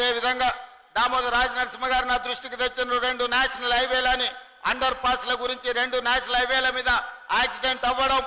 అదే విధంగా దామోదర రాజ నరసింహ గారు నా దృష్టికి తెచ్చిన రెండు నేషనల్ హైవేలని అండర్ పాస్ల గురించి రెండు నేషనల్ హైవేల మీద యాక్సిడెంట్ అవ్వడం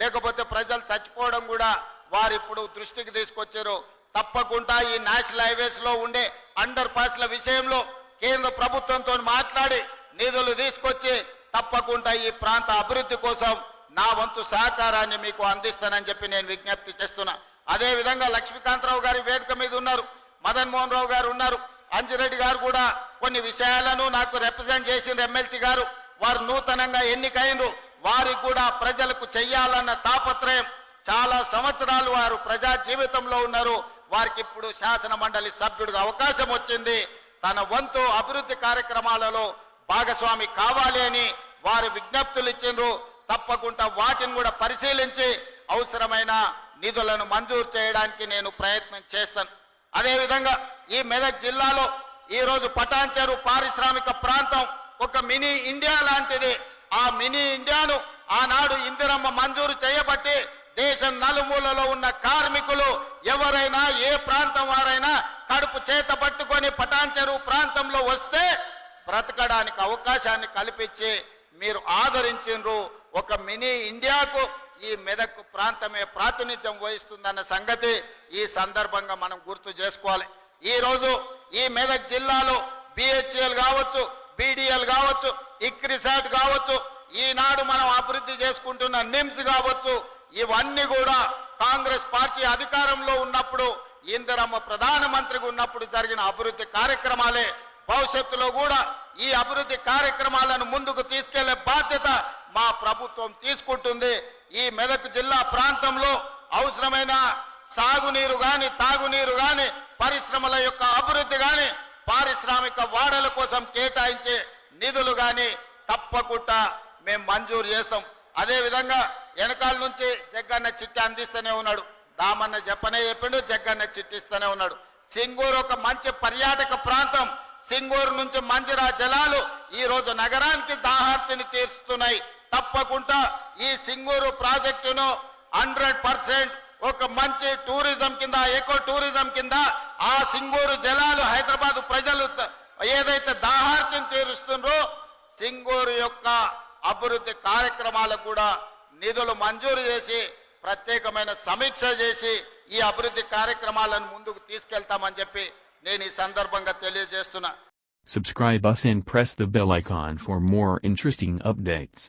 లేకపోతే ప్రజలు చచ్చిపోవడం కూడా వారు ఇప్పుడు దృష్టికి తీసుకొచ్చారు. తప్పకుండా ఈ నేషనల్ హైవేస్లో ఉండే అండర్ పాస్ల విషయంలో కేంద్ర ప్రభుత్వంతో మాట్లాడి నిధులు తీసుకొచ్చి తప్పకుండా ఈ ప్రాంత అభివృద్ధి కోసం నా వంతు సహకారాన్ని మీకు అందిస్తానని చెప్పి నేను విజ్ఞప్తి చేస్తున్నా. అదే విధంగా లక్ష్మీకాంతరావు గారి వేదిక మీద ఉన్నారు. మదన్ మోహన్ రావు గారు ఉన్నారు. అంజిరెడ్డి గారు కూడా కొన్ని విషయాలను నాకు రిప్రజెంట్ చేసిన ఎమ్మెల్సీ గారు. వారు నూతనంగా ఎన్నికైనరు వారికి కూడా ప్రజలకు చెయ్యాలన్న తాపత్రయం చాలా సంవత్సరాలు వారు ప్రజా జీవితంలో ఉన్నారు. వారికి ఇప్పుడు శాసన మండలి సభ్యుడిగా అవకాశం వచ్చింది. తన వంతు అభివృద్ధి కార్యక్రమాలలో భాగస్వామి కావాలి అని వారు విజ్ఞప్తులు ఇచ్చిండ్రు. తప్పకుండా వాటిని కూడా పరిశీలించి అవసరమైన నిధులను మంజూరు చేయడానికి నేను ప్రయత్నం చేస్తాను. అదేవిధంగా ఈ మెదక్ జిల్లాలో ఈరోజు రోజు పటాన్చెరు పారిశ్రామిక ప్రాంతం ఒక మినీ ఇండియా లాంటిది. ఆ మినీ ఇండియాను ఆనాడు ఇందిరమ్మ మంజూరు చేయబట్టి దేశం నలుమూలలో ఉన్న కార్మికులు ఎవరైనా ఏ ప్రాంతం వారైనా కడుపు చేత పట్టుకొని పటాన్చెరు ప్రాంతంలో వస్తే బ్రతకడానికి అవకాశాన్ని కల్పించి మీరు ఆదరించిండ్రు. ఒక మినీ ఇండియాకు ఈ మెదక్ ప్రాంతమే ప్రాతినిధ్యం వహిస్తుందన్న సంగతి ఈ సందర్భంగా మనం గుర్తు చేసుకోవాలి. ఈ రోజు ఈ మెదక్ జిల్లాలో బిహెచ్ఎల్ కావచ్చు బీడీఎల్ కావచ్చు ఇక్రిసాట్ కావచ్చు ఈనాడు మనం అభివృద్ధి చేసుకుంటున్న నిమ్స్ కావచ్చు ఇవన్నీ కూడా కాంగ్రెస్ పార్టీ అధికారంలో ఉన్నప్పుడు ఇందిరమ్మ ప్రధానమంత్రిగా ఉన్నప్పుడు జరిగిన అభివృద్ధి కార్యక్రమాలే భవిష్యత్తులో కూడా ఈ అభివృద్ధి కార్యక్రమాలను ముందుకు తీసుకెళ్ళే బాధ్యత మా ప్రభుత్వం తీసుకుంటుంది. ఈ మెదక్ జిల్లా ప్రాంతంలో అవసరమైన సాగునీరు గాని తాగునీరు గాని పరిశ్రమల యొక్క అభివృద్ధి గాని పారిశ్రామిక వాడల కోసం కేటాయించే నిధులు గాని తప్పకుండా మేము మంజూరు చేస్తాం. అదే విధంగా వెనకాల నుంచి జగ్గన్న చిట్టి అందిస్తూనే ఉన్నాడు. దామన్న చెప్పనే చెప్పిండు జగ్గన్న చిట్టిస్తూనే ఉన్నాడు. సింగూరు ఒక మంచి పర్యాటక ప్రాంతం. సింగూరు నుంచి మంజిరా జలాలు ఈ రోజు నగరానికి దాహార్తిని తీరుస్తున్నాయి. తప్పకుండా ఈ సింగూరు ప్రాజెక్టును హండ్రెడ్ పర్సెంట్ ఒక మంచి టూరిజం కింద ఎకో టూరిజం కింద ఆ సింగూరు జలాలు హైదరాబాద్ ప్రజలు ఏదైతే దాహార్తిని తీరుస్తుండ్రో సింగూరు యొక్క అభివృద్ధి కార్యక్రమాలకు కూడా నిధులు మంజూరు చేసి ప్రత్యేకమైన సమీక్ష చేసి ఈ అభివృద్ధి కార్యక్రమాలను ముందుకు తీసుకెళ్తామని చెప్పి నేను ఈ సందర్భంగా తెలియజేస్తున్నా Subscribe us and press the bell icon for more interesting updates.